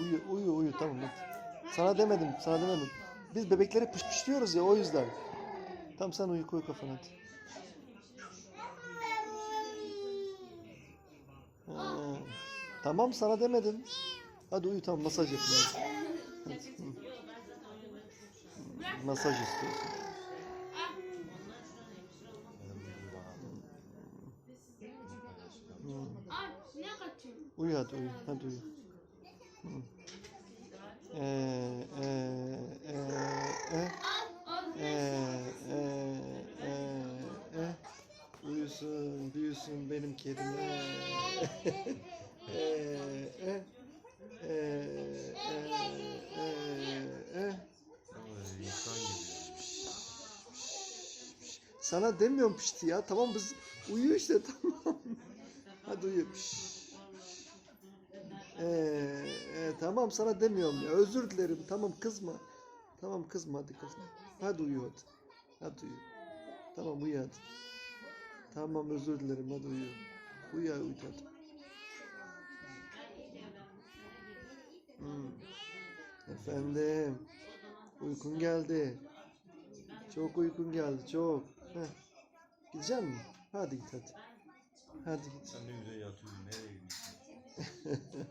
Uyu uyu uyu tamam hadi. Sana demedim sana demedim. Biz bebekleri pışpışlıyoruz ya o yüzden. Tamam sen uyu koy kafanı hadi. Ha, Tamam sana demedim. Hadi uyu tamam masaj yapayım. hadi. Masaj istiyorsun. Uyu hadi uyu. Hadi uyu. Hı. Ee, ee, ee, ee. Al. Ee, ee, ee, ee. Uyusun, büyüsün benim kedim. Ee, ee, ee, ee. Ay, insan gibi. Sana demiyorum pişti ya. Tamam biz uyu işte tamam. Hadi uyu. Ee, e, tamam sana demiyorum ya. Özür dilerim. Tamam kızma. Tamam kızma hadi kızma. Hadi uyu hadi. Hadi uyu. Tamam uyu hadi. Tamam özür dilerim hadi uyu. Uyu uyu hadi. Hmm. Efendim. Uykun geldi. Çok uykun geldi çok. Heh. Gidecek misin? Hadi git hadi. Hadi git. Sen güzel yatıyorsun. Nereye gidiyorsun?